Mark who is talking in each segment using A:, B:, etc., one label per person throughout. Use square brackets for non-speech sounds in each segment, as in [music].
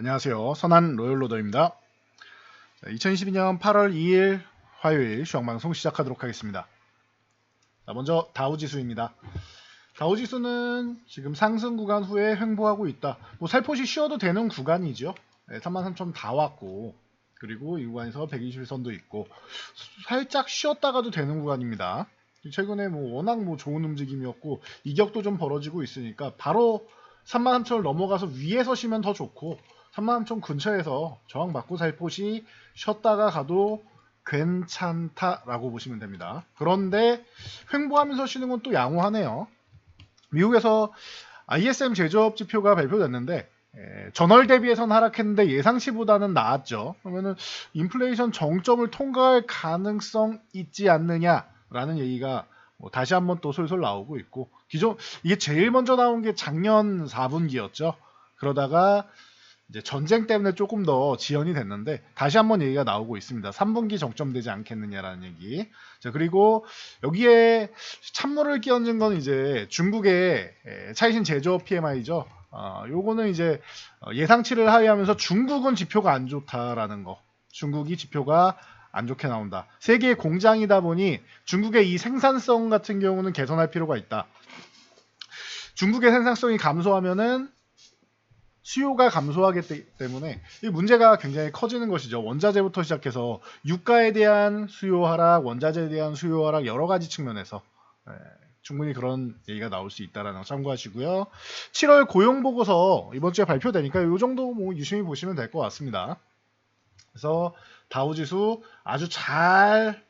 A: 안녕하세요. 선한 로열로더입니다. 2022년 8월 2일 화요일 시황방송 시작하도록 하겠습니다. 자, 먼저 다우지수입니다. 다우지수는 지금 상승 구간 후에 횡보하고 있다. 뭐 살포시 쉬어도 되는 구간이죠. 네, 33,000 다 왔고 그리고 이 구간에서 121선도 있고 살짝 쉬었다가도 되는 구간입니다. 최근에 뭐 워낙 뭐 좋은 움직임이었고 이격도 좀 벌어지고 있으니까 바로 33,000을 넘어가서 위에서 쉬면 더 좋고 33,000 근처에서 저항 받고 살포시 쉬었다가 가도 괜찮다라고 보시면 됩니다. 그런데 횡보하면서 쉬는 건 또 양호하네요. 미국에서 ISM 제조업 지표가 발표됐는데 에, 전월 대비해서는 하락했는데 예상치보다는 나았죠. 그러면은 인플레이션 정점을 통과할 가능성 있지 않느냐라는 얘기가 뭐 다시 한번 또 솔솔 나오고 있고 기존 이게 제일 먼저 나온 게 작년 4분기였죠. 그러다가 이제 전쟁 때문에 조금 더 지연이 됐는데 다시 한번 얘기가 나오고 있습니다. 3분기 정점되지 않겠느냐라는 얘기. 자 그리고 여기에 찬물을 끼얹은 건 이제 중국의 에, 차이신 제조업 PMI죠. 어, 요거는 이제 어, 예상치를 하회하면서 중국은 지표가 안 좋다라는 거. 중국이 지표가 안 좋게 나온다. 세계의 공장이다 보니 중국의 이 생산성 같은 경우는 개선할 필요가 있다. 중국의 생산성이 감소하면은 수요가 감소하기 때문에 이 문제가 굉장히 커지는 것이죠. 원자재부터 시작해서 유가에 대한 수요 하락, 원자재에 대한 수요 하락 여러 가지 측면에서 예, 충분히 그런 얘기가 나올 수 있다라는 거 참고하시고요. 7월 고용 보고서 이번 주에 발표되니까 이 정도 뭐 유심히 보시면 될 것 같습니다. 그래서 다우지수 아주 잘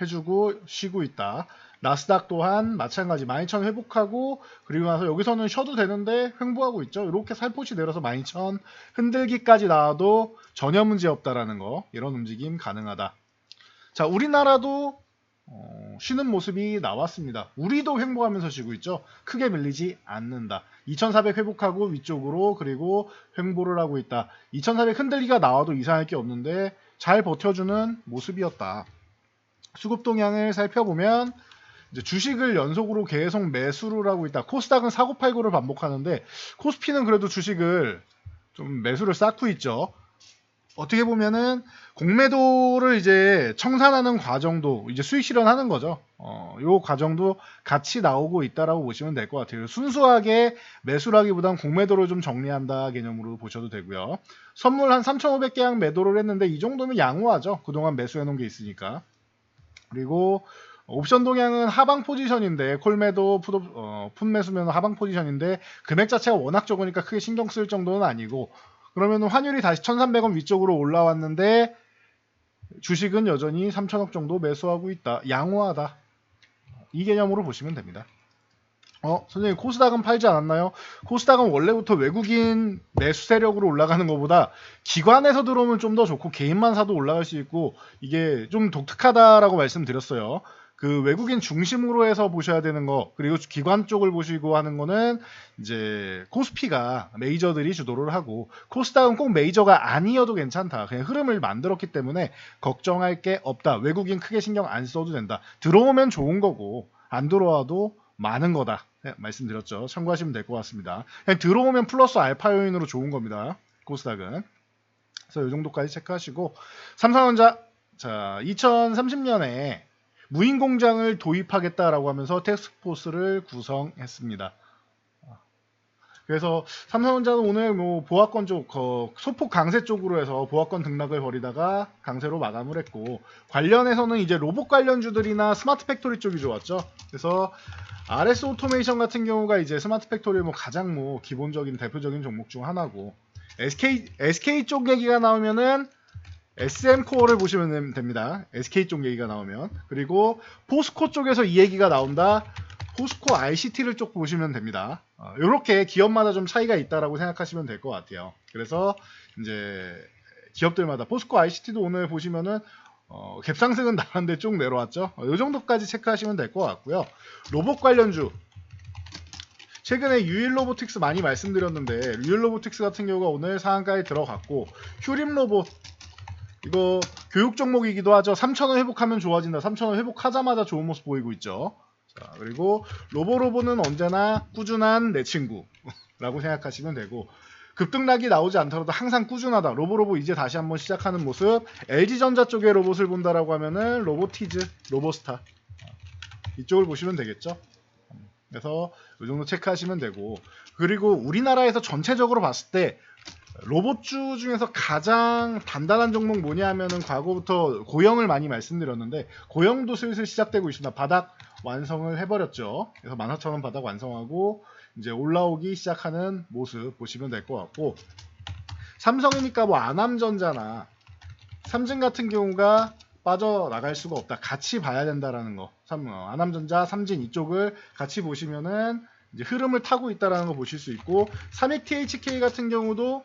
A: 해주고 쉬고 있다. 나스닥 또한 마찬가지 12,000 회복하고 그리고 나서 여기서는 쉬어도 되는데 횡보하고 있죠. 이렇게 살포시 내려서 12,000 흔들기까지 나와도 전혀 문제 없다라는 거 이런 움직임 가능하다. 자 우리나라도 어, 쉬는 모습이 나왔습니다. 우리도 횡보하면서 쉬고 있죠. 크게 밀리지 않는다. 2400 회복하고 위쪽으로 그리고 횡보를 하고 있다. 2400 흔들기가 나와도 이상할 게 없는데 잘 버텨주는 모습이었다. 수급 동향을 살펴보면 주식을 연속으로 계속 매수를 하고 있다. 코스닥은 사고 팔고를 반복하는데 코스피는 그래도 주식을 좀 매수를 쌓고 있죠. 어떻게 보면은 공매도를 이제 청산하는 과정도 이제 수익 실현하는 거죠. 어, 요 과정도 같이 나오고 있다라고 보시면 될 것 같아요. 순수하게 매수라기보단 공매도를 좀 정리한다 개념으로 보셔도 되고요. 선물 한 3,500개양 매도를 했는데 이 정도면 양호하죠. 그동안 매수해 놓은 게 있으니까. 그리고 옵션 동향은 하방 포지션인데 콜매도 풋, 어, 풋매수면 하방 포지션인데 금액 자체가 워낙 적으니까 크게 신경 쓸 정도는 아니고 그러면 환율이 다시 1,300원 위쪽으로 올라왔는데 주식은 여전히 3천억 정도 매수하고 있다. 양호하다. 이 개념으로 보시면 됩니다. 어, 선생님 코스닥은 팔지 않았나요? 코스닥은 원래부터 외국인 매수 세력으로 올라가는 것보다 기관에서 들어오면 좀 더 좋고 개인만 사도 올라갈 수 있고 이게 좀 독특하다라고 말씀드렸어요. 그 외국인 중심으로 해서 보셔야 되는 거 그리고 기관 쪽을 보시고 하는 거는 이제 코스피가 메이저들이 주도를 하고 코스닥은 꼭 메이저가 아니어도 괜찮다. 그냥 흐름을 만들었기 때문에 걱정할 게 없다. 외국인 크게 신경 안 써도 된다. 들어오면 좋은 거고 안 들어와도 많은 거다. 네, 말씀드렸죠. 참고하시면 될 것 같습니다. 그냥 들어오면 플러스 알파 요인으로 좋은 겁니다. 코스닥은. 그래서 이 정도까지 체크하시고. 삼성전자. 자 2030년에 무인 공장을 도입하겠다라고 하면서 텍스포스를 구성했습니다. 그래서 삼성전자는 오늘 뭐 보합권 쪽, 어, 소폭 강세 쪽으로 해서 보합권 등락을 벌이다가 강세로 마감을 했고 관련해서는 이제 로봇 관련주들이나 스마트 팩토리 쪽이 좋았죠. 그래서 RS 오토메이션 같은 경우가 이제 스마트 팩토리의 뭐 가장 뭐 기본적인 대표적인 종목 중 하나고 SK SK 쪽 얘기가 나오면은 SM 코어를 보시면 됩니다. SK 쪽 얘기가 나오면 그리고 포스코 쪽에서 이 얘기가 나온다. 포스코 ICT를 쪽 보시면 됩니다. 어, 이렇게 기업마다 좀 차이가 있다라고 생각하시면 될 것 같아요. 그래서 이제 기업들마다 포스코 ICT도 오늘 보시면은 어, 갭상승은 나왔는데 쭉 내려왔죠. 어, 이 정도까지 체크하시면 될 것 같고요. 로봇 관련주 최근에 유일 로보틱스 많이 말씀드렸는데 유일 로보틱스 같은 경우가 오늘 상한가에 들어갔고 휴림 로봇 이거 교육 종목이기도 하죠. 3,000원 회복하면 좋아진다. 3,000원 회복하자마자 좋은 모습 보이고 있죠. 자, 그리고 로보로보는 언제나 꾸준한 내 친구라고 [laughs] 생각하시면 되고 급등락이 나오지 않더라도 항상 꾸준하다. 로보로보 이제 다시 한번 시작하는 모습. LG전자 쪽의 로봇을 본다라고 하면은 로보티즈, 로보스타 이쪽을 보시면 되겠죠. 그래서 이 정도 체크하시면 되고 그리고 우리나라에서 전체적으로 봤을 때 로봇주 중에서 가장 단단한 종목 뭐냐 하면은 과거부터 고영을 많이 말씀드렸는데 고영도 슬슬 시작되고 있습니다. 바닥 완성을 해버렸죠. 그래서 14,000원 바닥 완성하고 이제 올라오기 시작하는 모습 보시면 될 것 같고 삼성이니까 뭐 안암전자나 삼진 같은 경우가 빠져나갈 수가 없다. 같이 봐야 된다라는 거. 삼, 어, 안암전자, 삼진 이쪽을 같이 보시면은 이제 흐름을 타고 있다라는 거 보실 수 있고 3액 THK 같은 경우도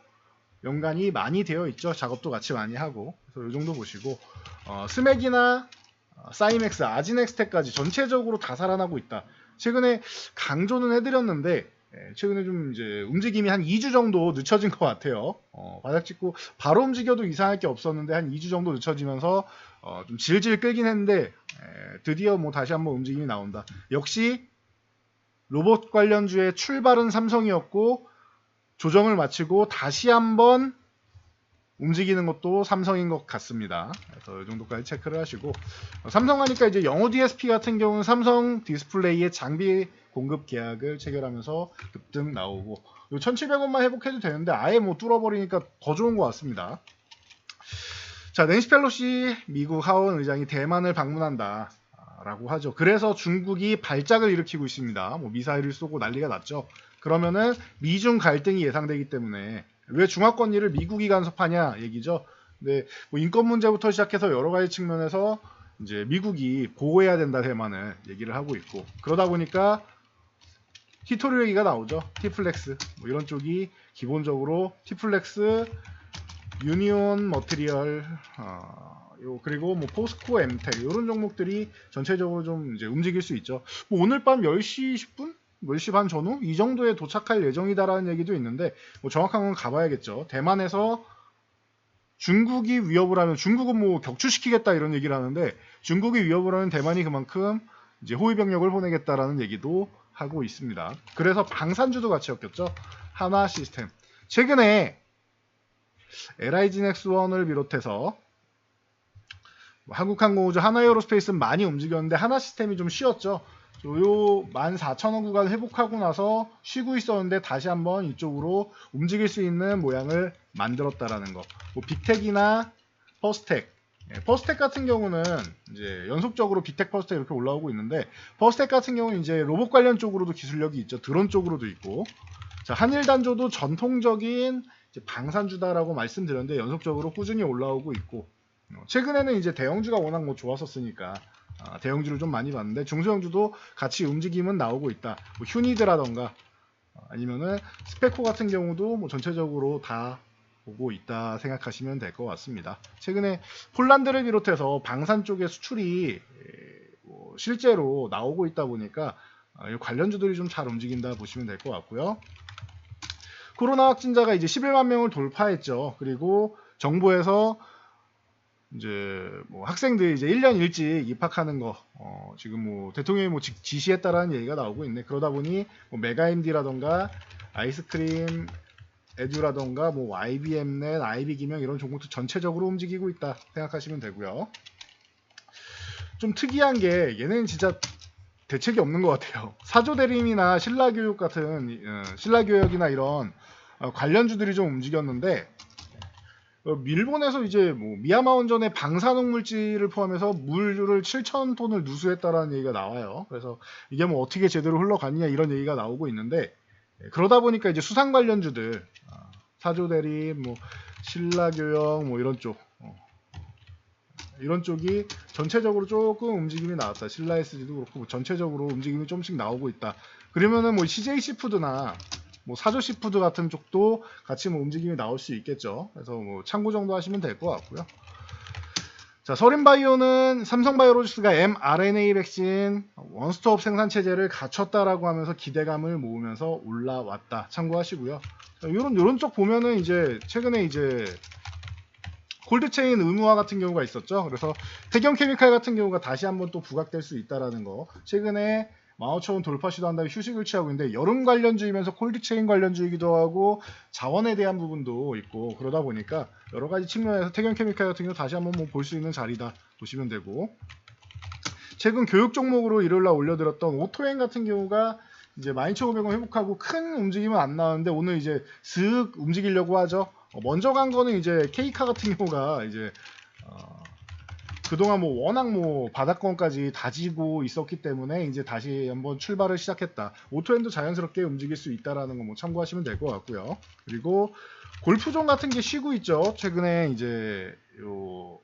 A: 연관이 많이 되어 있죠. 작업도 같이 많이 하고. 그래서 이 정도 보시고 어, 스맥이나 어, 사이맥스, 아지넥스텍까지 전체적으로 다 살아나고 있다. 최근에 강조는 해드렸는데 예, 최근에 좀 이제 움직임이 한 2주 정도 늦춰진 것 같아요. 어, 바닥 찍고 바로 움직여도 이상할 게 없었는데 한 2주 정도 늦춰지면서 어, 좀 질질 끌긴 했는데 에, 드디어 뭐 다시 한번 움직임이 나온다. 역시 로봇 관련주의 출발은 삼성이었고 조정을 마치고 다시 한번 움직이는 것도 삼성인 것 같습니다. 그래서 이 정도까지 체크를 하시고 어, 삼성 하니까 이제 영호 DSP 같은 경우는 삼성 디스플레이의 장비 공급 계약을 체결하면서 급등 나오고 요 1,700원만 회복해도 되는데 아예 뭐 뚫어버리니까 더 좋은 것 같습니다. 자, 낸시 펠로시 미국 하원 의장이 대만을 방문한다. 라고 하죠. 그래서 중국이 발작을 일으키고 있습니다. 뭐 미사일을 쏘고 난리가 났죠. 그러면은 미중 갈등이 예상되기 때문에 왜 중화권 일을 미국이 간섭하냐 얘기죠. 근데 뭐 인권 문제부터 시작해서 여러 가지 측면에서 이제 미국이 보호해야 된다 대만을 얘기를 하고 있고 그러다 보니까 히토리 얘기가 나오죠. 티플렉스 뭐 이런 쪽이 기본적으로 티플렉스 유니온 머티리얼 어, 요 그리고 뭐 포스코 엠텍 이런 종목들이 전체적으로 좀 이제 움직일 수 있죠. 뭐 오늘 밤 10시 10분 10시 반 전후 이 정도에 도착할 예정이다라는 얘기도 있는데 뭐 정확한 건 가봐야겠죠. 대만에서 중국이 위협을 하면 중국은 뭐 격추시키겠다 이런 얘기를 하는데 중국이 위협을 하면 대만이 그만큼 이제 호위 병력을 보내겠다라는 얘기도 하고 있습니다. 그래서 방산주도 같이 엮였죠. 하나 시스템. 최근에 LIG 넥스1을 비롯해서 뭐 한국항공우주 하나에어로스페이스는 많이 움직였는데 하나 시스템이 좀 쉬었죠. 요 14,000원 구간 회복하고 나서 쉬고 있었는데 다시 한번 이쪽으로 움직일 수 있는 모양을 만들었다라는 거. 뭐 빅텍이나 퍼스텍. 예, 퍼스텍 같은 경우는 이제 연속적으로 빅텍 퍼스텍 이렇게 올라오고 있는데 퍼스텍 같은 경우는 이제 로봇 관련 쪽으로도 기술력이 있죠. 드론 쪽으로도 있고. 자, 한일 단조도 전통적인 이제 방산주다라고 말씀드렸는데 연속적으로 꾸준히 올라오고 있고 어, 최근에는 이제 대형주가 워낙 뭐 좋았었으니까 아, 대형주를 좀 많이 봤는데 중소형주도 같이 움직임은 나오고 있다. 뭐 휴니드라던가 어, 아니면은 스페코 같은 경우도 뭐 전체적으로 다 보고 있다 생각하시면 될 것 같습니다. 최근에 폴란드를 비롯해서 방산 쪽의 수출이 에, 뭐 실제로 나오고 있다 보니까 어, 이 관련주들이 좀 잘 움직인다 보시면 될 것 같고요. 코로나 확진자가 이제 11만 명을 돌파했죠. 그리고 정부에서 이제 뭐 학생들이 이제 1년 일찍 입학하는 거 어, 지금 뭐 대통령이 뭐 지- 지시했다라는 얘기가 나오고 있네. 그러다 보니 뭐 메가임디라던가 아이스크림 에듀라던가 뭐 IBM넷, IB기명 이런 종목도 전체적으로 움직이고 있다 생각하시면 되고요. 좀 특이한 게 얘네는 진짜 대책이 없는 것 같아요. 사조대림이나 신라교육 같은 어, 신라교육이나 이런 어, 관련주들이 좀 움직였는데 어, 일본에서 이제 뭐 미야마 원전의 방사능 물질을 포함해서 물을 7천 톤을 누수했다라는 얘기가 나와요. 그래서 이게 뭐 어떻게 제대로 흘러가느냐 이런 얘기가 나오고 있는데 예, 그러다 보니까 이제 수상 관련주들 아, 사조대림, 뭐 신라교역 뭐 이런 쪽 어, 이런 쪽이 전체적으로 조금 움직임이 나왔다. 신라 SD도 그렇고 뭐 전체적으로 움직임이 조금씩 나오고 있다. 그러면은 뭐 CJ 시푸드나 뭐 사조 시푸드 같은 쪽도 같이 뭐 움직임이 나올 수 있겠죠. 그래서 뭐 참고 정도 하시면 될 것 같고요. 자, 서린바이오는 삼성바이오로직스가 mRNA 백신 원스톱 생산 체제를 갖췄다라고 하면서 기대감을 모으면서 올라왔다. 참고하시고요. 이런 이런 쪽 보면은 이제 최근에 이제 콜드체인 의무화 같은 경우가 있었죠. 그래서 태경 케미칼 같은 경우가 다시 한번 또 부각될 수 있다라는 거. 최근에 15,000원 돌파 시도한 다음에 휴식을 취하고 있는데 여름 관련주이면서 콜드체인 관련주이기도 하고 자원에 대한 부분도 있고 그러다 보니까 여러 가지 측면에서 태경케미칼 같은 경우 다시 한번 뭐볼수 있는 자리다 보시면 되고 최근 교육 종목으로 일요일 날 올려드렸던 오토행 같은 경우가 이제 12,500원 회복하고 큰 움직임은 안 나왔는데 오늘 이제 슥 움직이려고 하죠. 어, 먼저 간 거는 이제 케이카 같은 경우가 이제 어, 그동안 뭐 워낙 뭐 바닥권까지 다지고 있었기 때문에 이제 다시 한번 출발을 시작했다. 오토엔도 자연스럽게 움직일 수 있다라는 거 뭐 참고하시면 될 것 같고요. 그리고 골프존 같은 게 쉬고 있죠. 최근에 이제 요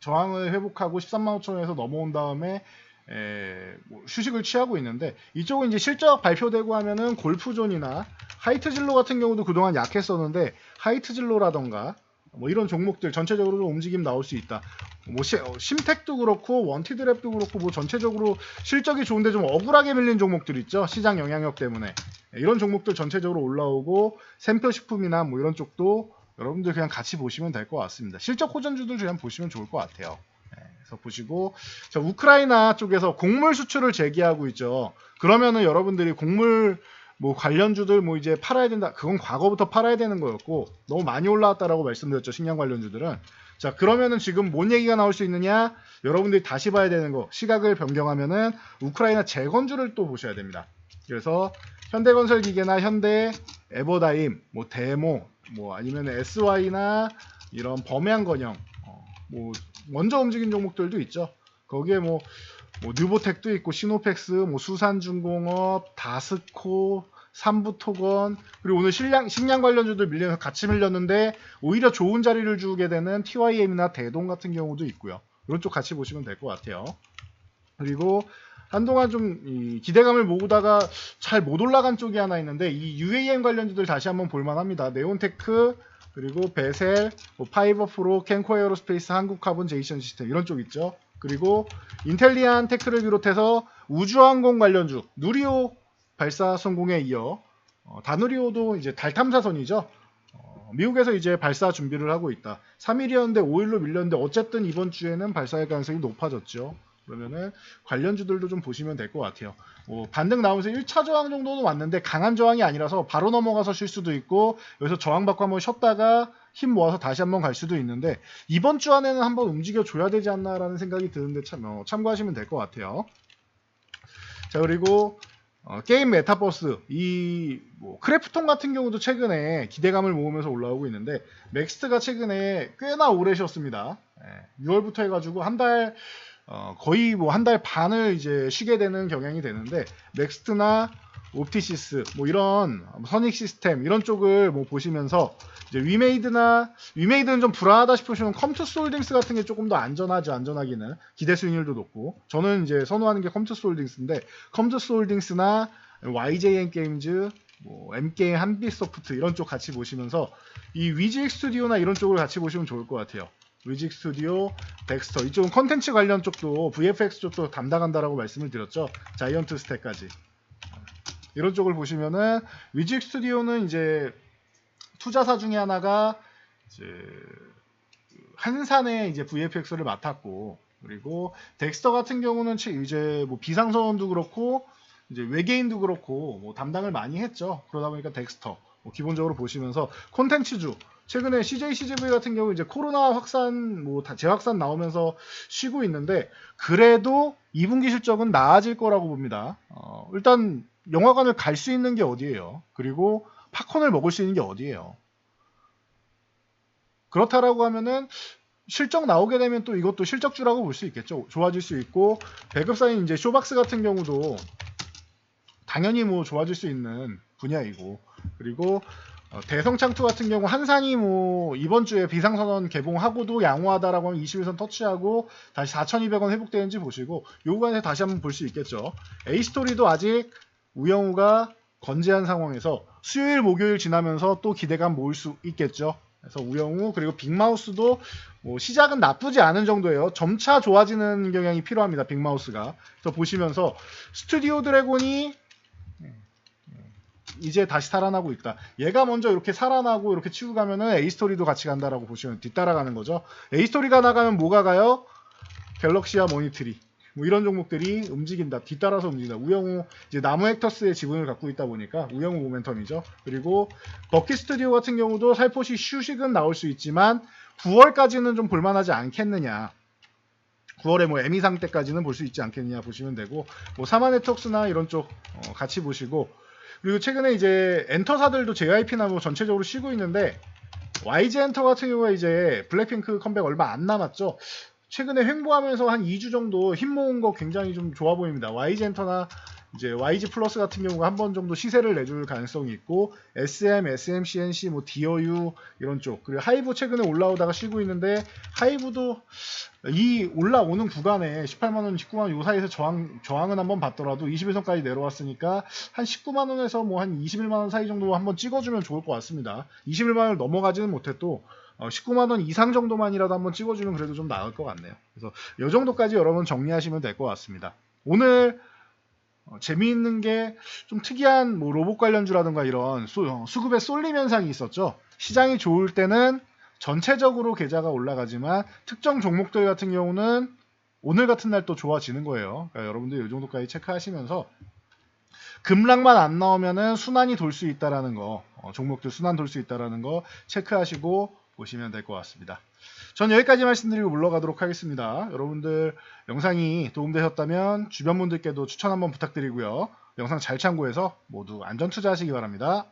A: 저항을 회복하고 13만 5천 원에서 넘어온 다음에 에, 뭐 휴식을 취하고 있는데 이쪽은 이제 실적 발표되고 하면은 골프존이나 하이트진로 같은 경우도 그동안 약했었는데 하이트진로라던가 뭐 이런 종목들 전체적으로 좀 움직임 나올 수 있다. 뭐 시, 어, 심텍도 그렇고 원티 드랩도 그렇고 뭐 전체적으로 실적이 좋은데 좀 억울하게 밀린 종목들 있죠. 시장 영향력 때문에 예, 이런 종목들 전체적으로 올라오고 샘표식품이나 뭐 이런 쪽도 여러분들 그냥 같이 보시면 될 것 같습니다. 실적 호전주들 그냥 보시면 좋을 것 같아요. 예, 그래서 보시고 자, 우크라이나 쪽에서 곡물 수출을 재개하고 있죠. 그러면은 여러분들이 곡물 뭐 관련주들 뭐 이제 팔아야 된다. 그건 과거부터 팔아야 되는 거였고 너무 많이 올라왔다라고 말씀드렸죠. 식량 관련주들은. 자 그러면은 지금 뭔 얘기가 나올 수 있느냐? 여러분들이 다시 봐야 되는 거 시각을 변경하면은 우크라이나 재건주를 또 보셔야 됩니다. 그래서 현대건설 기계나 현대 에버다임, 뭐 데모, 뭐 아니면 SY나 이런 범양건영, 어, 뭐 먼저 움직인 종목들도 있죠. 거기에 뭐, 뭐 뉴보텍도 있고 시노펙스, 뭐 수산중공업, 다스코, 삼부토건 그리고 오늘 식량, 식량 관련주들 밀려서 같이 밀렸는데 오히려 좋은 자리를 주게 되는 TYM이나 대동 같은 경우도 있고요. 이런 쪽 같이 보시면 될 것 같아요. 그리고 한동안 좀이 기대감을 모으다가 잘 못 올라간 쪽이 하나 있는데 이 UAM 관련주들 다시 한번 볼만합니다. 네온테크 그리고 베셀, 뭐 파이버 프로, 캔코 에어로스페이스, 한국카본, 제이션 시스템 이런 쪽 있죠. 그리고 인텔리안 테크를 비롯해서 우주항공 관련주 누리호 발사 성공에 이어 어, 다누리호도 이제 달 탐사선이죠. 어, 미국에서 이제 발사 준비를 하고 있다. 3일이었는데 5일로 밀렸는데 어쨌든 이번 주에는 발사할 가능성이 높아졌죠. 그러면은 관련주들도 좀 보시면 될 것 같아요. 뭐 반등 나오면서 1차 저항 정도는 왔는데 강한 저항이 아니라서 바로 넘어가서 쉴 수도 있고 여기서 저항 받고 한번 쉬었다가 힘 모아서 다시 한번 갈 수도 있는데 이번 주 안에는 한번 움직여 줘야 되지 않나라는 생각이 드는데 참, 어, 참고하시면 될 것 같아요. 자 그리고 어, 게임 메타버스 이 뭐 크래프톤 같은 경우도 최근에 기대감을 모으면서 올라오고 있는데 맥스트가 최근에 꽤나 오래 쉬었습니다. 예, 6월부터 해가지고 한달 어, 거의 뭐 한 달 반을 이제 쉬게 되는 경향이 되는데 넥스트나 옵티시스 뭐 이런 선익 시스템 이런 쪽을 뭐 보시면서 이제 위메이드나 위메이드는 좀 불안하다 싶으시면 컴투스 홀딩스 같은 게 조금 더 안전하죠 안전하기는 기대 수익률도 높고 저는 이제 선호하는 게 컴투스 홀딩스인데 컴투스 홀딩스나 YJN 게임즈 뭐 M게임 한빛소프트 이런 쪽 같이 보시면서 이 위직 스튜디오나 이런 쪽을 같이 보시면 좋을 것 같아요. 위직 스튜디오, 덱스터 이쪽은 컨텐츠 관련 쪽도 VFX 쪽도 담당한다라고 말씀을 드렸죠. 자이언트 스택까지 이런 쪽을 보시면은 위직 스튜디오는 이제 투자사 중에 하나가 이제 한산의 이제 VFX를 맡았고 그리고 덱스터 같은 경우는 치- 이제 뭐 비상선원도 그렇고 이제 외계인도 그렇고 뭐 담당을 많이 했죠. 그러다 보니까 덱스터 뭐 기본적으로 보시면서 콘텐츠주 최근에 CJ CGV 같은 경우 이제 코로나 확산 뭐다 재확산 나오면서 쉬고 있는데 그래도 2분기 실적은 나아질 거라고 봅니다. 어, 일단 영화관을 갈 수 있는 게 어디예요? 그리고 팝콘을 먹을 수 있는 게 어디예요? 그렇다라고 하면은 실적 나오게 되면 또 이것도 실적주라고 볼 수 있겠죠. 좋아질 수 있고 배급사인 이제 쇼박스 같은 경우도 당연히 뭐 좋아질 수 있는 분야이고 그리고 어, 대성창투 같은 경우 한산이 뭐 이번 주에 비상선언 개봉하고도 양호하다라고 하면 21선 터치하고 다시 4,200원 회복되는지 보시고 요 구간에 다시 한번 볼 수 있겠죠. A스토리도 아직 우영우가 건재한 상황에서 수요일 목요일 지나면서 또 기대감 모을 수 있겠죠. 그래서 우영우 그리고 빅마우스도 뭐 시작은 나쁘지 않은 정도예요. 점차 좋아지는 경향이 필요합니다. 빅마우스가. 그래서 보시면서 스튜디오 드래곤이 이제 다시 살아나고 있다. 얘가 먼저 이렇게 살아나고 이렇게 치고 가면은 A 스토리도 같이 간다라고 보시면 뒤따라가는 거죠. A 스토리가 나가면 뭐가 가요? 갤럭시와 모니트리. 뭐 이런 종목들이 움직인다. 뒤따라서 움직인다. 우영우 이제 나무 헥터스의 지분을 갖고 있다 보니까 우영우 모멘텀이죠. 그리고 버키 스튜디오 같은 경우도 살포시 휴식은 나올 수 있지만 9월까지는 좀 볼만하지 않겠느냐. 9월에 뭐 에미상 때까지는 볼 수 있지 않겠느냐 보시면 되고 뭐 사마 네트워크스나 이런 쪽 어, 같이 보시고 그리고 최근에 이제 엔터사들도 JYP나 뭐 전체적으로 쉬고 있는데 YG 엔터 같은 경우에 이제 블랙핑크 컴백 얼마 안 남았죠. 최근에 횡보하면서 한 2주 정도 힘 모은 거 굉장히 좀 좋아 보입니다. YG 엔터나 이제 YG 플러스 같은 경우가 한 번 정도 시세를 내줄 가능성이 있고 SM, SM, CNC, 뭐 DOU 이런 쪽 그리고 하이브 최근에 올라오다가 쉬고 있는데 하이브도 이 올라오는 구간에 18만 원, 19만 원요 사이에서 저항 저항은 한번 받더라도 21선까지 내려왔으니까 한 19만 원에서 뭐 한 21만 원 사이 정도 한번 찍어주면 좋을 것 같습니다. 21만 원을 넘어가지는 못해도 어, 19만 원 이상 정도만이라도 한번 찍어주면 그래도 좀 나을 것 같네요. 그래서 이 정도까지 여러분 정리하시면 될 것 같습니다. 오늘 어, 재미있는 게 좀 특이한 뭐 로봇 관련주라든가 이런 수, 어, 수급의 쏠림 현상이 있었죠. 시장이 좋을 때는 전체적으로 계좌가 올라가지만 특정 종목들 같은 경우는 오늘 같은 날 또 좋아지는 거예요. 그러니까 여러분들 이 정도까지 체크하시면서 급락만 안 나오면은 순환이 돌 수 있다라는 거, 어, 종목들 순환 돌 수 있다라는 거 체크하시고 보시면 될 것 같습니다. 전 여기까지 말씀드리고 물러가도록 하겠습니다. 여러분들 영상이 도움되셨다면 주변 분들께도 추천 한번 부탁드리고요. 영상 잘 참고해서 모두 안전 투자하시기 바랍니다.